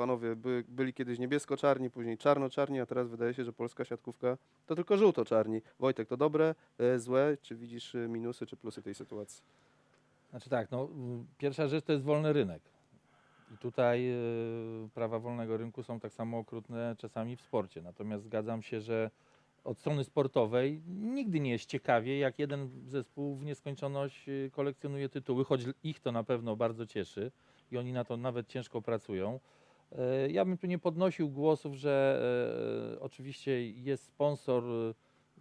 panowie by, byli kiedyś niebiesko-czarni, później czarno-czarni, a teraz wydaje się, że polska siatkówka to tylko żółto-czarni. Wojtek, to dobre, e, złe? Czy widzisz e, minusy czy plusy tej sytuacji? Znaczy tak, no, pierwsza rzecz to jest wolny rynek. I tutaj y, prawa wolnego rynku są tak samo okrutne czasami w sporcie. Natomiast zgadzam się, że od strony sportowej nigdy nie jest ciekawie, jak jeden zespół w nieskończoność kolekcjonuje tytuły, choć ich to na pewno bardzo cieszy i oni na to nawet ciężko pracują. E, Ja bym tu nie podnosił głosów, że e, oczywiście jest sponsor, y,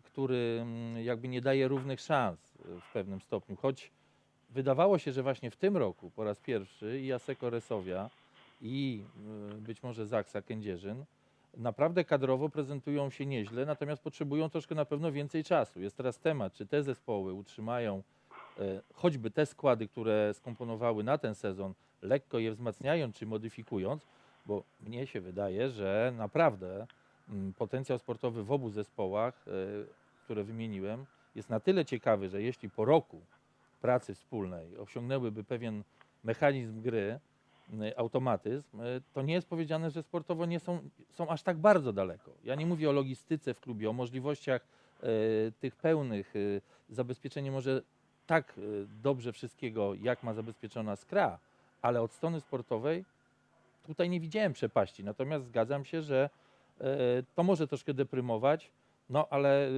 który mm, jakby nie daje równych szans w pewnym stopniu, choć wydawało się, że właśnie w tym roku po raz pierwszy i Aseko Resowia i być może Zaksa Kędzierzyn naprawdę kadrowo prezentują się nieźle, natomiast potrzebują troszkę na pewno więcej czasu. Jest teraz temat, czy te zespoły utrzymają e, choćby te składy, które skomponowały na ten sezon, lekko je wzmacniając czy modyfikując, bo mnie się wydaje, że naprawdę mm, potencjał sportowy w obu zespołach, e, które wymieniłem, jest na tyle ciekawy, że jeśli po roku pracy wspólnej osiągnęłyby pewien mechanizm gry, y, automatyzm, y, to nie jest powiedziane, że sportowo nie są, są aż tak bardzo daleko. Ja nie mówię o logistyce w klubie, o możliwościach y, tych pełnych, zabezpieczenie może tak dobrze wszystkiego, jak ma zabezpieczona Skra, ale od strony sportowej tutaj nie widziałem przepaści. Natomiast zgadzam się, że y, to może troszkę deprymować, no ale y,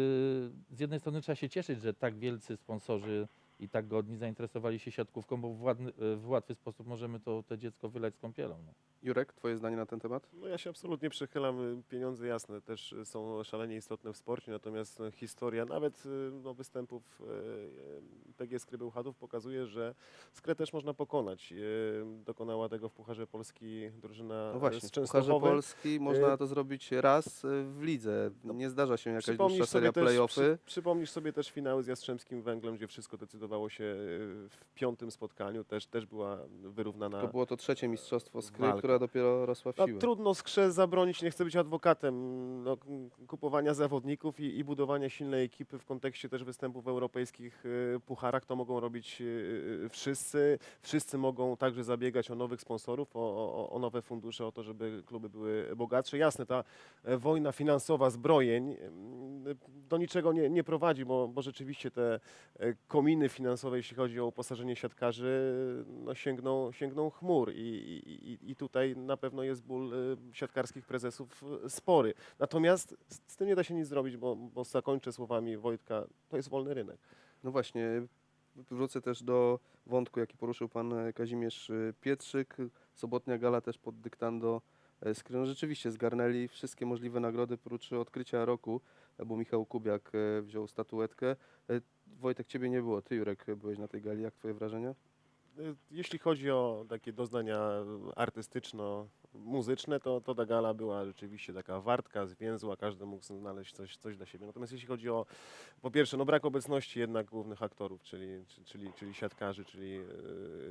z jednej strony trzeba się cieszyć, że tak wielcy sponsorzy i tak godni zainteresowali się siatkówką, bo w, ładny, w łatwy sposób możemy to, to dziecko wylać z kąpielą. No. Jurek, twoje zdanie na ten temat? No ja się absolutnie przychylam. Pieniądze jasne też są szalenie istotne w sporcie, natomiast no, historia nawet y, no, występów e, PG Skry Bełchatów pokazuje, że Skrę też można pokonać. E, Dokonała tego w Pucharze Polski drużyna No właśnie, z w Pucharze Częstochowy. Polski można to zrobić raz e, w lidze. Nie zdarza się jakaś dłuższa seria playoffy. przy, przypomnisz sobie też finały z Jastrzębskim Węglem, gdzie wszystko decydowało się e, w piątym spotkaniu. Też, też była wyrównana To było to trzecie mistrzostwo Skry, Walka. która dopiero rosła w No, siłę. trudno skrze zabronić, nie chcę być adwokatem no, kupowania zawodników i, i budowania silnej ekipy w kontekście też występów w europejskich y, pucharach. To mogą robić y, wszyscy. Wszyscy mogą także zabiegać o nowych sponsorów, o, o, o nowe fundusze, o to, żeby kluby były bogatsze. Jasne, ta e, wojna finansowa zbrojeń do niczego nie, nie prowadzi, bo, bo rzeczywiście te e, kominy finansowe, jeśli chodzi o uposażenie siatkarzy, no sięgną, sięgną chmur i, i, i- tutaj na pewno jest ból y, siatkarskich prezesów y, spory. Natomiast z, z tym nie da się nic zrobić, bo, bo zakończę słowami Wojtka, to jest wolny rynek. No właśnie, wrócę też do wątku, jaki poruszył pan e, Kazimierz e, Pietrzyk. Sobotnia gala też pod dyktando e, Skry. No rzeczywiście zgarnęli wszystkie możliwe nagrody prócz odkrycia roku, e, bo Michał Kubiak e, wziął statuetkę. E, Wojtek, ciebie nie było, ty Jurek byłeś na tej gali, jak twoje wrażenia? Y, Jeśli chodzi o takie doznania artystyczno-muzyczne, to, to ta gala była rzeczywiście taka wartka, zwięzła, każdy mógł znaleźć coś, coś dla siebie. Natomiast jeśli chodzi o, po pierwsze, no brak obecności jednak głównych aktorów, czyli, czy- czyli, czyli siatkarzy, czyli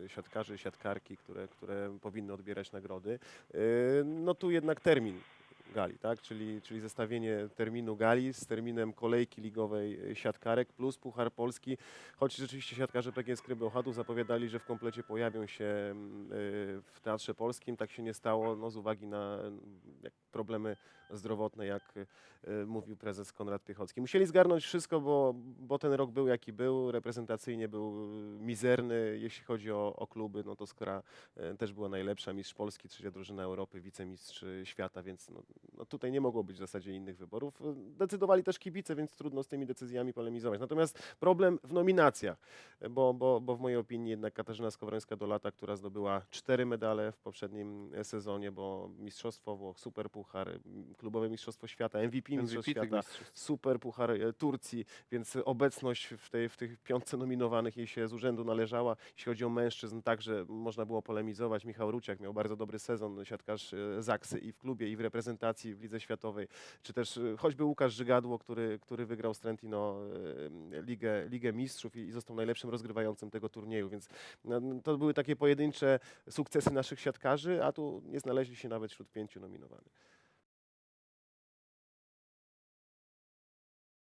e, siatkarzy, siatkarki, które, które powinny odbierać nagrody, e, no tu jednak termin gali, tak? czyli, czyli zestawienie terminu gali z terminem kolejki ligowej siatkarek plus Puchar Polski, choć rzeczywiście siatkarze PGS Skry Bełchatów zapowiadali, że w komplecie pojawią się mm, y, w Teatrze Polskim, tak się nie stało, no, z uwagi na mm, problemy zdrowotne, jak y, mówił prezes Konrad Piechocki. Musieli zgarnąć wszystko, bo, bo ten rok był jaki był, reprezentacyjnie był mizerny, jeśli chodzi o, o kluby, no to Skra też była najlepsza, mistrz Polski, trzecia drużyna Europy, wicemistrz świata, więc no, no tutaj nie mogło być w zasadzie innych wyborów. Decydowali też kibice, więc trudno z tymi decyzjami polemizować. Natomiast problem w nominacjach, bo, bo, bo w mojej opinii jednak Katarzyna Skowrońska-Dolata, która zdobyła cztery medale w poprzednim sezonie, bo Mistrzostwo Włoch, Super Puchar, Klubowe Mistrzostwo Świata, MVP, MVP Świata. Super Puchar e, Turcji, więc obecność w, tej, w tych piątce nominowanych jej się z urzędu należała. Jeśli chodzi o mężczyzn, także można było polemizować. Michał Ruciak miał bardzo dobry sezon, siatkarz e, Zaksy i w klubie, i w reprezentacji w Lidze Światowej, czy też e, choćby Łukasz Żygadło, który, który wygrał z Trentino e, Ligę, Ligę Mistrzów i, został najlepszym rozgrywającym tego turnieju, więc no, to były takie pojedyncze sukcesy naszych siatkarzy, a tu nie znaleźli się nawet wśród pięciu nominowanych.